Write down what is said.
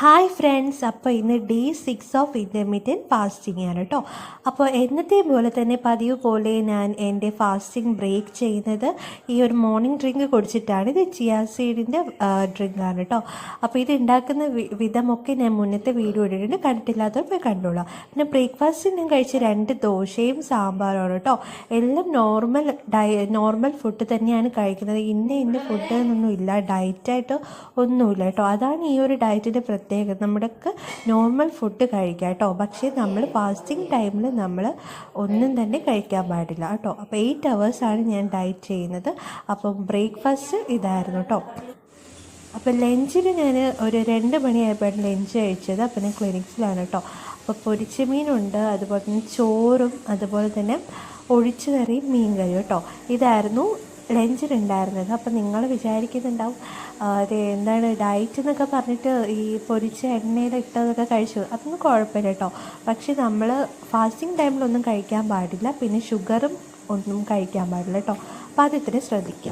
Hi friends അപ്പോൾ ഇന്ന് day six of intermediate fasting ആണ് കേട്ടോ അപ്പോൾ എന്നത്തെ പോലെ തന്നെ പതിവ് പോലെ ഞാൻ എന്റെ ഫാസ്റ്റിംഗ് ബ്രേക്ക് ചെയ്യുന്നത് ഈ ഒരു മോർണിംഗ് ഡ്രിങ്ക് കുടിച്ചിട്ടാണ്. ഇത് ചിയാ സീഡിന്റെ ഡ്രിങ്ക് ആണ് കേട്ടോ അപ്പോൾ ഇത് ഉണ്ടാക്കുന്ന വിധമൊക്കെ ഞാൻ മുന്നത്തെ വീഡിയോ ഇട്ടിട്ടുണ്ട്. കണ്ടിട്ടില്ലാത്തവർ പോയി കണ്ടോളാം. പിന്നെ ബ്രേക്ക്ഫാസ്റ്റിന് ഞാൻ കഴിച്ച രണ്ട് ദോശയും സാമ്പാറുമാണ് കേട്ടോ എല്ലാം നോർമൽ ഡയ നോർമൽ ഫുഡ് തന്നെയാണ് കഴിക്കുന്നത്. ഇന്ന ഇന്ന ഫുഡ് എന്നൊന്നും ഇല്ല. ഡയറ്റായിട്ട് ഒന്നുമില്ല കേട്ടോ അതാണ് ഈ ഒരു ഡയറ്റിന്റെ പ്രത്യേകത നമ്മുടെയൊക്കെ നോർമൽ ഫുഡ് കഴിക്കാം കേട്ടോ. പക്ഷേ നമ്മൾ ഫാസ്റ്റിംഗ് ടൈമിൽ നമ്മൾ ഒന്നും തന്നെ കഴിക്കാൻ പാടില്ല കേട്ടോ. അപ്പോൾ എയ്റ്റ് അവേഴ്സാണ് ഞാൻ ഡയറ്റ് ചെയ്യുന്നത്. അപ്പം ബ്രേക്ക്ഫാസ്റ്റ് ഇതായിരുന്നു കേട്ടോ. അപ്പോൾ ലഞ്ചിന് ഞാൻ ഒരു രണ്ട് മണിയായപ്പോഴാണ് ലഞ്ച് കഴിച്ചത്. അപ്പം ഞാൻ ക്ലിനിക്സിലാണ് കേട്ടോ. അപ്പോൾ പൊരിച്ച മീനുണ്ട് അതുപോലെ തന്നെ ചോറും അതുപോലെ തന്നെ ഒഴിച്ചു കറിയും മീൻ കറിയും കേട്ടോ. ഇതായിരുന്നു ലഞ്ചിനുണ്ടായിരുന്നത് അപ്പോൾ നിങ്ങൾ വിചാരിക്കുന്നുണ്ടാവും അത് എന്താണ് ഡയറ്റ് എന്നൊക്കെ പറഞ്ഞിട്ട് ഈ പൊരിച്ച എണ്ണയിൽ ഇട്ടതൊക്കെ കഴിച്ചു. അതൊന്നും കുഴപ്പമില്ല കേട്ടോ. പക്ഷേ നമ്മൾ ഫാസ്റ്റിംഗ് ടൈമിലൊന്നും കഴിക്കാൻ പാടില്ല. പിന്നെ ഷുഗറും ഒന്നും കഴിക്കാൻ പാടില്ല കേട്ടോ. അപ്പോൾ അത് ശ്രദ്ധിക്കുക